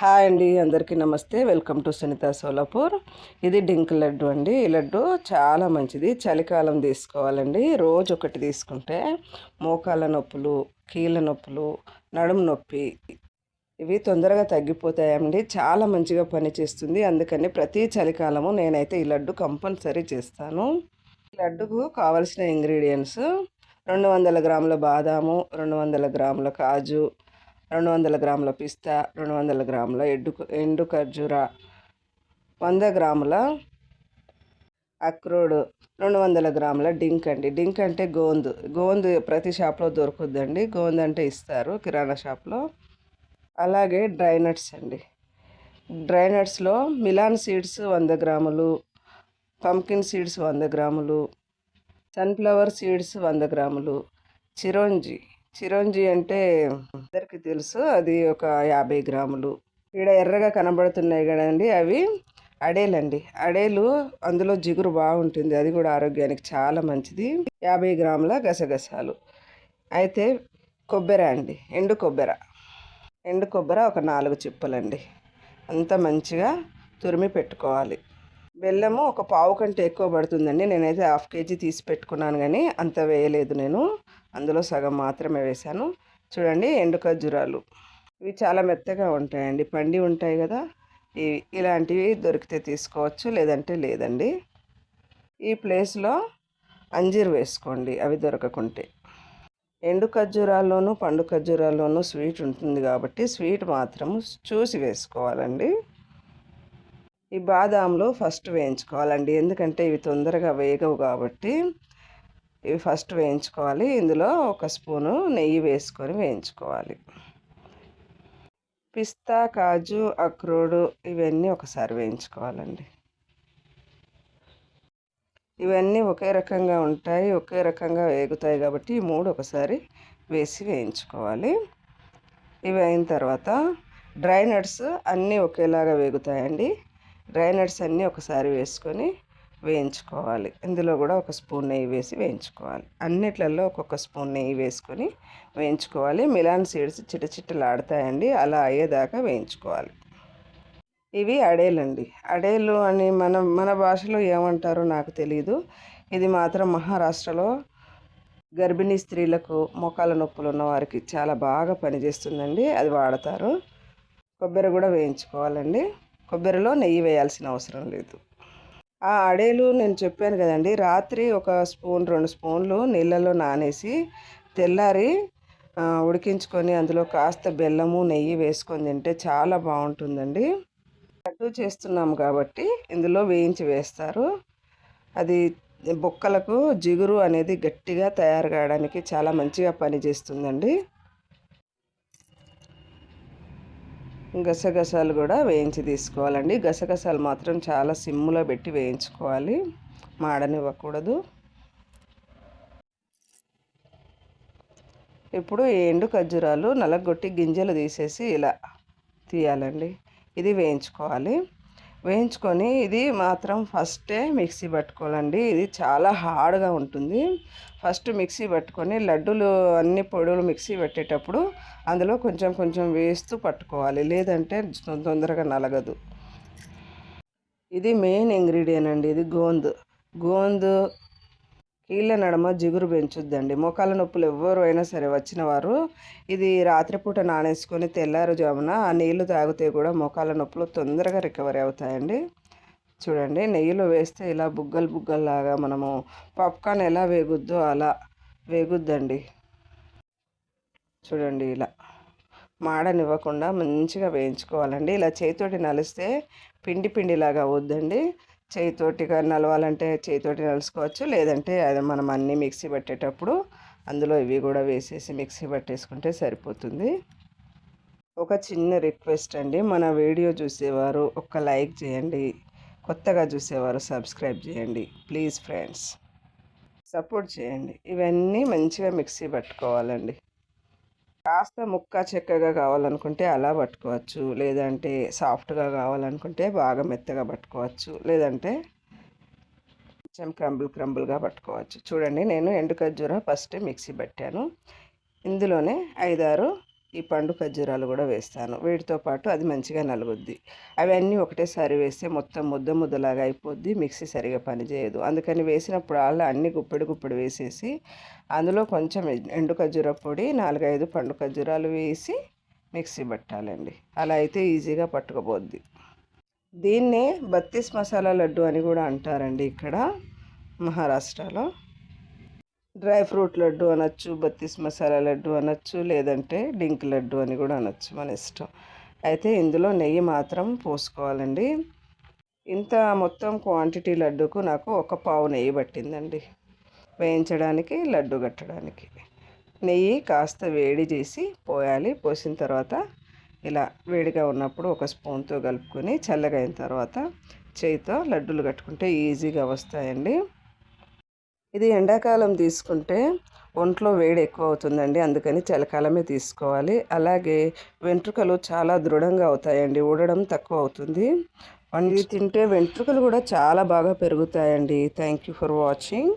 Hi అండి అందరికీ నమస్తే. Welcome to Sunita Solapur. ఇది డింక్ లడ్డు అండి. ఈ లడ్డు చాలా మంచిది. చలికాలం తీసుకోవాలండి. రోజు ఒకటి తీసుకుంటే మోకాళ్ళ నొప్పులు కీళ్ళ నొప్పులు నడుము నొప్పి ఇవి తొందరగా తగ్గిపోతాయండి. చాలా మంచిగా పనిచేస్తుంది. అందుకని ప్రతి చలికాలము నేనైతే ఈ లడ్డు కంపల్సరీ చేస్తాను. ఈ లడ్డుకు కావలసిన ఇంగ్రీడియంట్స్ రెండు వందల గ్రాముల బాదాము రెండు వందల గ్రాముల కాజు రెండు వందల గ్రాముల పిస్తా రెండు వందల గ్రాముల ఎడ్డు ఎండు ఖర్జూర వంద గ్రాముల అక్రోడ్ రెండు వందల గ్రాముల డింక్ అండి. డింక్ అంటే గోందు. గోందు ప్రతి షాప్లో దొరుకుద్దండి. గోందు అంటే ఇస్తారు కిరాణా షాప్లో. అలాగే డ్రై నట్స్ అండి. డ్రై నట్స్లో మిలాన్ సీడ్స్ వంద గ్రాములు పంకిన్ సీడ్స్ వంద గ్రాములు సన్ఫ్లవర్ సీడ్స్ వంద గ్రాములు చిరోంజి చిరంజీ అంటే అందరికి తెలుసు. అది ఒక యాభై గ్రాములు. ఇక్కడ ఎర్రగా కనబడుతున్నాయి కదండి అవి. అడేలండి. అడేలు అందులో జిగురు బాగుంటుంది. అది కూడా ఆరోగ్యానికి చాలా మంచిది. యాభై గ్రాముల గసగసాలు. అయితే కొబ్బరి అండి. ఎండు కొబ్బరి. ఎండు కొబ్బరి ఒక నాలుగు చిప్పలండి. అంత మంచిగా తురిమి పెట్టుకోవాలి. బెల్లము ఒక పావు కంటే ఎక్కువ పడుతుందండి. నేనైతే హాఫ్ కేజీ తీసి పెట్టుకున్నాను కానీ అంత వేయలేదు నేను. అందులో సగం మాత్రమే వేశాను. చూడండి ఎండు ఖర్జూరాలు ఇవి చాలా మెత్తగా ఉంటాయండి. పండి ఉంటాయి కదా. ఇవి ఇలాంటివి దొరికితే తీసుకోవచ్చు లేదంటే లేదండి. ఈ ప్లేస్లో అంజీర్ వేసుకోండి అవి దొరకకుంటే. ఎండు ఖర్జూరాల్లోనూ పండు ఖర్జూరాల్లోనూ స్వీట్ ఉంటుంది కాబట్టి స్వీట్ మాత్రం చూసి వేసుకోవాలండి. ఈ బాదాంలో ఫస్ట్ వేయించుకోవాలండి. ఎందుకంటే ఇవి తొందరగా వేగవు కాబట్టి ఇవి ఫస్ట్ వేయించుకోవాలి. ఇందులో ఒక స్పూను నెయ్యి వేసుకొని వేయించుకోవాలి. పిస్తా కాజు అక్రోడు ఇవన్నీ ఒకసారి వేయించుకోవాలండి. ఇవన్నీ ఒకే రకంగా ఉంటాయి ఒకే రకంగా వేగుతాయి కాబట్టి ఈ మూడు ఒకసారి వేసి వేయించుకోవాలి. ఇవి అయిన తర్వాత డ్రై నట్స్ అన్నీ ఒకేలాగా వేగుతాయండి. డ్రై నట్స్ అన్నీ ఒకసారి వేసుకొని వేయించుకోవాలి. ఇందులో కూడా ఒక స్పూన్ నెయ్యి వేసి వేయించుకోవాలి. అన్నిట్లలో ఒక్కొక్క స్పూన్ నెయ్యి వేసుకొని వేయించుకోవాలి. మిలాన్ సీడ్స్ చిట చిట్టలాడతాయండి అలా అయ్యేదాకా వేయించుకోవాలి. ఇవి అడేలండి. అడేలు అని మన మన భాషలో ఏమంటారో నాకు తెలియదు ఇది మాత్రం మహారాష్ట్రలో గర్భిణీ స్త్రీలకు మోకాల నొప్పులు ఉన్న వారికి చాలా బాగా పనిచేస్తుందండి. అది వాడతారు. కొబ్బరి కూడా వేయించుకోవాలండి. కొబ్బరిలో నెయ్యి వేయాల్సిన అవసరం లేదు. ఆ అడేలు నేను చెప్పాను కదండి. రాత్రి ఒక స్పూన్ రెండు స్పూన్లు నీళ్ళలో నానేసి తెల్లారి ఉడికించుకొని అందులో కాస్త బెల్లము నెయ్యి వేసుకొని తింటే చాలా బాగుంటుందండి. లడ్డు చేస్తున్నాం కాబట్టి ఇందులో వేయించి వేస్తారు. అది బొక్కలకు జిగురు అనేది గట్టిగా తయారు కావడానికి చాలా మంచిగా పనిచేస్తుందండి. గసగసాలు కూడా వేయించి తీసుకోవాలండి. గసగసాలు మాత్రం చాలా సిమ్లో పెట్టి వేయించుకోవాలి. మాడనివ్వకూడదు. ఇప్పుడు ఎండు ఖర్జూరాలు నలగొట్టి గింజలు తీసేసి ఇలా తీయాలండి. ఇది వేయించుకోవాలి. వేయించుకొని ఇది మాత్రం ఫస్టే మిక్సీ పట్టుకోవాలండి. ఇది చాలా హార్డ్గా ఉంటుంది. ఫస్ట్ మిక్సీ పట్టుకొని లడ్డూలు అన్ని పొడులు మిక్సీ పెట్టేటప్పుడు అందులో కొంచెం కొంచెం వేస్తూ పట్టుకోవాలి. లేదంటే తొందరగా నలగదు. ఇది మెయిన్ ఇంగ్రీడియంట్ అండి. ఇది గోందు. గోందు కీళ్ళ నడమ జిగురు పెంచుద్దండి. మోకాల నొప్పులు ఎవరు అయినా సరే వచ్చిన వారు ఇది రాత్రిపూట నానేసుకొని తెల్లారుజామున ఆ నీళ్ళు తాగితే కూడా మోకాల నొప్పులు తొందరగా రికవరీ అవుతాయండి. చూడండి నెయ్యిలో వేస్తే ఇలా బుగ్గలు బుగ్గల్లాగా మనము పాప్కార్న్ ఎలా వేగుద్దో అలా వేగుద్దండి. చూడండి ఇలా మాడనివ్వకుండా మంచిగా వేయించుకోవాలండి. ఇలా చేతితోటి నలిస్తే పిండి పిండిలాగా వద్దండి చేయితోటిగా నలవాలంటే చేయితోటి నలుసుకోవచ్చు లేదంటే అది మనం అన్నీ మిక్సీ పట్టేటప్పుడు అందులో ఇవి కూడా వేసేసి మిక్సీ పట్టేసుకుంటే సరిపోతుంది. ఒక చిన్న రిక్వెస్ట్ అండి మన వీడియో చూసేవారు ఒక లైక్ చేయండి కొత్తగా చూసేవారు సబ్స్క్రైబ్ చేయండి ప్లీజ్ ఫ్రెండ్స్. సపోర్ట్ చేయండి ఇవన్నీ మంచిగా మిక్సీ పట్టుకోవాలండి. కాస్త ముక్క చెక్కగా కావాలనుకుంటే అలా పట్టుకోవచ్చు. లేదంటే సాఫ్ట్గా కావాలనుకుంటే బాగా మెత్తగా పట్టుకోవచ్చు. లేదంటే కొంచెం క్రంబుల్ క్రంబుల్గా పట్టుకోవచ్చు. చూడండి నేను ఎండు ఖర్జూర ఫస్ట్ మిక్సీ పట్టాను. ఇందులోనే ఐదారు ఈ పండు ఖర్జూరాలు కూడా వేస్తాను. వీటితో పాటు అది మంచిగా నలుగుద్ది. అవన్నీ ఒకటేసారి వేస్తే మొత్తం ముద్ద ముద్దలాగా అయిపోద్ది మిక్సీ సరిగా పనిచేయదు అందుకని వేసినప్పుడు అలా అన్ని గుప్పెడు గుప్పెడు వేసేసి అందులో కొంచెం ఎండు ఖర్జూర పొడి నాలుగైదు పండు ఖర్జూరాలు వేసి మిక్సీ పట్టాలండి. అలా అయితే ఈజీగా పట్టుకుపోద్ది. దీన్నే బత్తీస్ మసాలా లడ్డు అని కూడా అంటారండి ఇక్కడ మహారాష్ట్రలో. డ్రై ఫ్రూట్ లడ్డు అనొచ్చు బత్తీస్ మసాలా లడ్డు అనొచ్చు లేదంటే డింక్ లడ్డు అని కూడా అనొచ్చు మన ఇష్టం. అయితే ఇందులో నెయ్యి మాత్రం పోసుకోవాలండి. ఇంత మొత్తం క్వాంటిటీ లడ్డుకు నాకు ఒక పావు నెయ్యి పట్టిందండి. వేయించడానికి లడ్డు కట్టడానికి. నెయ్యి కాస్త వేడి చేసి పోయాలి. పోసిన తర్వాత ఇలా వేడిగా ఉన్నప్పుడు ఒక స్పూన్తో కలుపుకొని చల్లగా అయిన తర్వాత చేయితో లడ్డూలు కట్టుకుంటే ఈజీగా వస్తాయండి. ఇది ఎండాకాలం తీసుకుంటే ఒంట్లో వేడి ఎక్కువ అవుతుందండి అందుకని చలికాలమే తీసుకోవాలి. అలాగే వెంట్రుకలు చాలా దృఢంగా అవుతాయండి. ఊడడం తక్కువ అవుతుంది ఇవి తింటే వెంట్రుకలు కూడా చాలా బాగా పెరుగుతాయండి. Thank you for watching